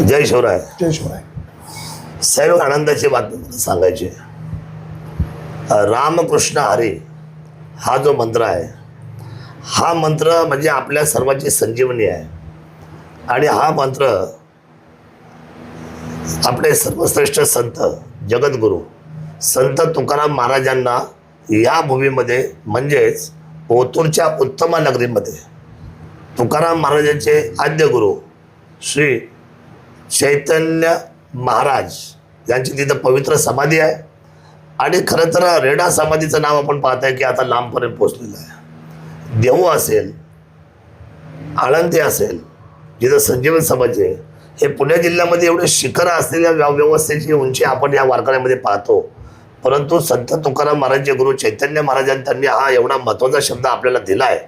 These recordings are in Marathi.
जय शिवराय. जय शिवराय. साहेब आनंदाची बातमी मला सांगायची. रामकृष्ण हरी हा जो मंत्र आहे हा मंत्र म्हणजे आपल्या सर्वांची संजीवनी आहे. आणि हा मंत्र आपले सर्वश्रेष्ठ संत जगद्गुरू संत तुकाराम महाराजांना या भूमीमध्ये म्हणजेच ओतूरच्या उत्तम नगरीमध्ये तुकाराम महाराजांचे आद्य गुरु श्री चैतन्य महाराज यांची तिथं पवित्र समाधी आहे. आणि खरं तर रेडा समाधीचं नाव आपण पाहताय की आता लांबपर्यंत पोचलेलं आहे. देहू असेल आळंदी असेल जिथं संजीवन समाज आहे. हे पुणे जिल्ह्यामध्ये एवढे शिखर असलेल्या व्यवस्थेची उंची आपण या वारकऱ्यामध्ये पाहतो. परंतु संत तुकाराम महाराजचे गुरु चैतन्य महाराजांनी त्यांनी हा एवढा महत्त्वाचा शब्द आपल्याला दिला आहे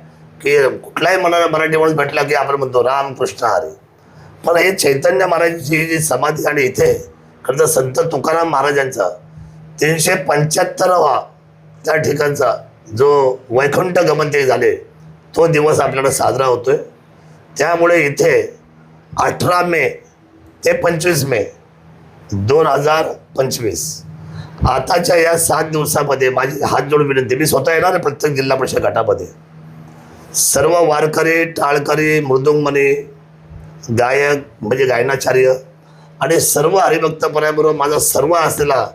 की कुठलाही मनाला मराठी माणूस भेटला की आपण म्हणतो रामकृष्ण हरी. पण हे चैतन्य महाराजांची जी समाधी आणि इथे खरं तर संत तुकाराम महाराजांचा तीनशे पंच्याहत्तरावा त्या ठिकाणचा जो वैकुंठ गमन ते झाले तो दिवस आपल्याला साजरा होतोय. त्यामुळे इथे अठरा मे ते पंचवीस मे दोन हजार पंचवीस. आताच्या या सात दिवसामध्ये माझी हात जोडून विनंती मी स्वतः येणार आहे प्रत्येक जिल्हा परिषद गटामध्ये. सर्व वारकरी टाळकरी मृदुंगमणी गायक म्हणजे गायनाचार्य आणि सर्व हरिभक्तपऱ्यांबरोबर माझा सर्व असलेला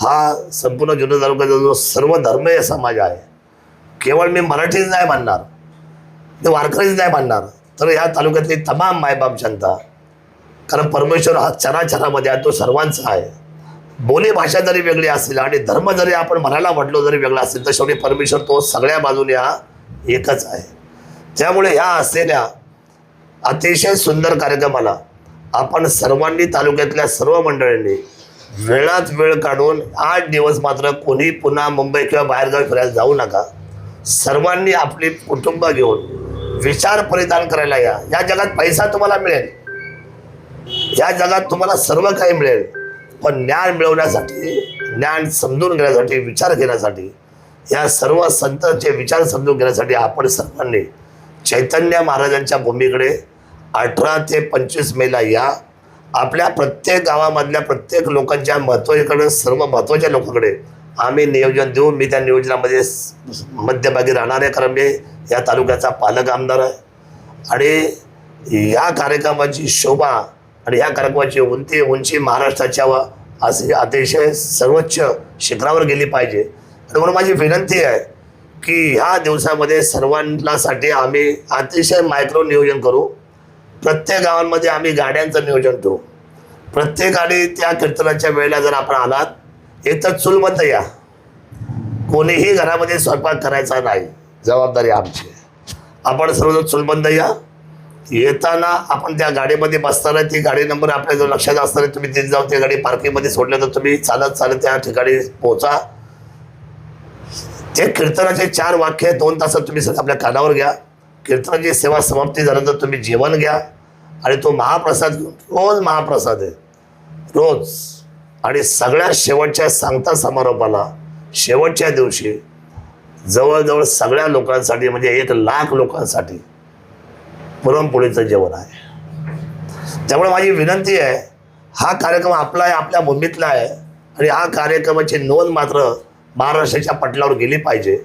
हा संपूर्ण जुन्या तालुक्याचा जो सर्व धर्मीय समाज आहे केवळ मी मराठीच नाही मानणार ते वारकरीच नाही मानणार तर ह्या तालुक्यातली तमाम मायबाप जनता कारण परमेश्वर हा चराचरामध्ये आहे तो सर्वांचा आहे. बोली भाषा जरी वेगळी असेल आणि धर्म जरी आपण म्हणायला म्हटलो जरी वेगळा असेल तर शेवटी परमेश्वर तो सगळ्या बाजूने हा एकच आहे. त्यामुळे ह्या असलेल्या अतिशय सुंदर कार्यक्रमाला आपण सर्वांनी तालुक्यातल्या सर्व मंडळींनी वेळात वेळ काढून आठ दिवस मात्र कोणी पुन्हा मुंबई किंवा बाहेरगावी फिरायला जाऊ नका. सर्वांनी आपली कुटुंब घेऊन विचार परिधान करायला या. या जगात पैसा तुम्हाला मिळेल. या जगात तुम्हाला सर्व काही मिळेल. पण ज्ञान मिळवण्यासाठी ज्ञान समजून घेण्यासाठी विचार घेण्यासाठी या सर्व संतांचे विचार समजून घेण्यासाठी आपण सर्वांनी चैतन्य महाराजांच्या भूमीकडे अठरा ते पंचवीस मेला या आपल्या प्रत्येक गावामधल्या प्रत्येक लोकांच्या महत्त्वाकडे सर्व महत्त्वाच्या लोकांकडे आम्ही नियोजन देऊ मी त्या नियोजनामध्ये मध्यभागी राहणार आहे. कारण मी या तालुक्याचा पालक आमदार आहे. आणि या कार्यक्रमाची शोभा आणि या कार्यक्रमाची उंची उंची महाराष्ट्राच्या व असे अतिशय सर्वोच्च शिखरावर गेली पाहिजे. आणि म्हणून माझी विनंती आहे की ह्या दिवसामध्ये सर्वांसाठी आम्ही अतिशय मायक्रो नियोजन करू. प्रत्येक गावांमध्ये आम्ही गाड्यांचं नियोजन ठेवू प्रत्येकाने त्या कीर्तनाच्या वेळेला जर आपण आलात येतं चुलमत या. कोणीही घरामध्ये स्वयंपाक करायचा नाही. जबाबदारी आमची आपण सर्वजण चुलबंद या. येताना आपण त्या गाडीमध्ये बसताना ती गाडी नंबर आपल्या जो लक्षात असताना तुम्ही तिथे जाऊन त्या गाडी पार्किंगमध्ये सोडल्यानंतर तर तुम्ही चालत चालत त्या ठिकाणी पोहोचा. ते कीर्तनाचे चार वाक्य दोन तासात तुम्ही सगळं आपल्या कानावर घ्या. कीर्तनाची सेवा समाप्ती झाल्यानंतर तुम्ही जेवण घ्या. आणि तो महाप्रसाद रोज महाप्रसाद आहे. रोज. आणि सगळ्या शेवटच्या सांगता समारोपाला शेवटच्या दिवशी जवळजवळ सगळ्या लोकांसाठी म्हणजे एक लाख लोकांसाठी पुरणपोळीचं जेवण आहे. त्यामुळे माझी विनंती आहे हा कार्यक्रम आपला आहे आपल्या भूमीतला आहे. आणि हा कार्यक्रमाची नोंद मात्र महाराष्ट्राच्या पटलावर गेली पाहिजे.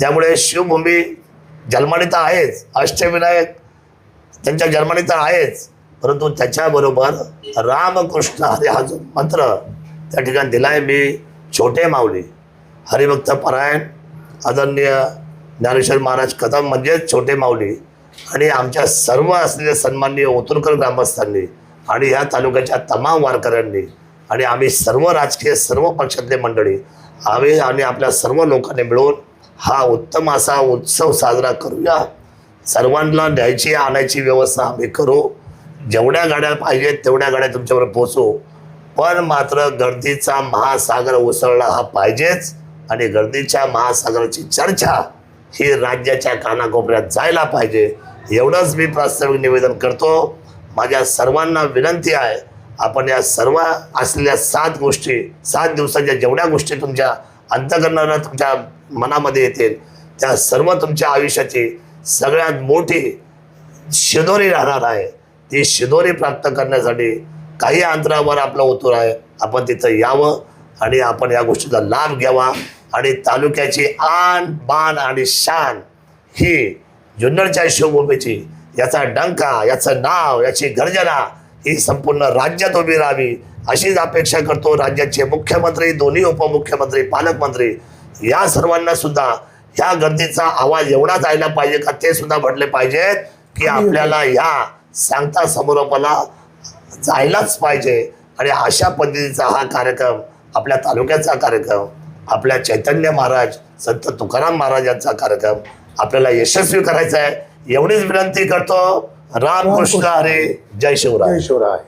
त्यामुळे शिवभूमी जन्माने तर आहेच. अष्टविनायक त्यांच्या जर्मनी तर आहेच. परंतु त्याच्याबरोबर रामकृष्ण हरी हा जो मंत्र त्या ठिकाणी दिला आहे मी छोटे माऊली. हरिभक्त परायण आदरणीय ज्ञानेश्वर महाराज कदम म्हणजेच छोटे माऊली. आणि आमच्या सर्व असलेल्या सन्माननीय ओतुरकर ग्रामस्थांनी आणि ह्या तालुक्याच्या तमाम वारकऱ्यांनी आणि आम्ही सर्व राजकीय सर्व पक्षातले मंडळी आम्ही आणि आपल्या सर्व लोकांनी मिळून हा उत्तम असा उत्सव साजरा करूया. सर्वांना न्यायची आणायची व्यवस्था आम्ही करू. जेवढ्या गाड्या पाहिजेत तेवढ्या गाड्या तुमच्यावर पोचू पण मात्र गर्दीचा महासागर उसळला हा पाहिजेच आणि गर्दीच्या महासागराची चर्चा ही राज्याच्या कानाकोपऱ्यात जायला पाहिजे. एवढंच मी प्रास्ताविक निवेदन करतो. माझ्या सर्वांना विनंती आहे आपण या सर्व असलेल्या सात गोष्टी सात दिवसाच्या जेवढ्या गोष्टी तुमच्या अंतकरणाला तुमच्या मनामध्ये येतील त्या सर्व तुमच्या आयुष्याची सगळ्यात मोठी शिदोरी राहणार आहे. ती शिदोरी प्राप्त करण्यासाठी काही अंतरावर आपलं ओतूर आहे. आपण तिथं यावं आणि आपण या गोष्टीचा लाभ घ्यावा आणि तालुक्याची आण बाण आणि शान ही जुन्नरच्या शिवभूमीची याचा डंका याचं नाव याची गर्जना ही संपूर्ण राज्यात उभी राहावी अशीच अपेक्षा करतो राज्याचे मुख्यमंत्री दोन्ही उपमुख्यमंत्री पालकमंत्री या सर्वांना सुद्धा या गर्दीचा आवाज एवढा जायला पाहिजे का ते सुद्धा म्हटले पाहिजेत की आपल्याला या सांगता समोरपला जायलाच पाहिजे. आणि अशा पद्धतीचा हा कार्यक्रम आपल्या तालुक्याचा कार्यक्रम आपल्या चैतन्य महाराज संत तुकाराम महाराजांचा कार्यक्रम आपल्याला यशस्वी करायचा आहे. एवढीच विनंती करतो. राम कृष्ण हरे. जय शिवराय. जय शिवराय.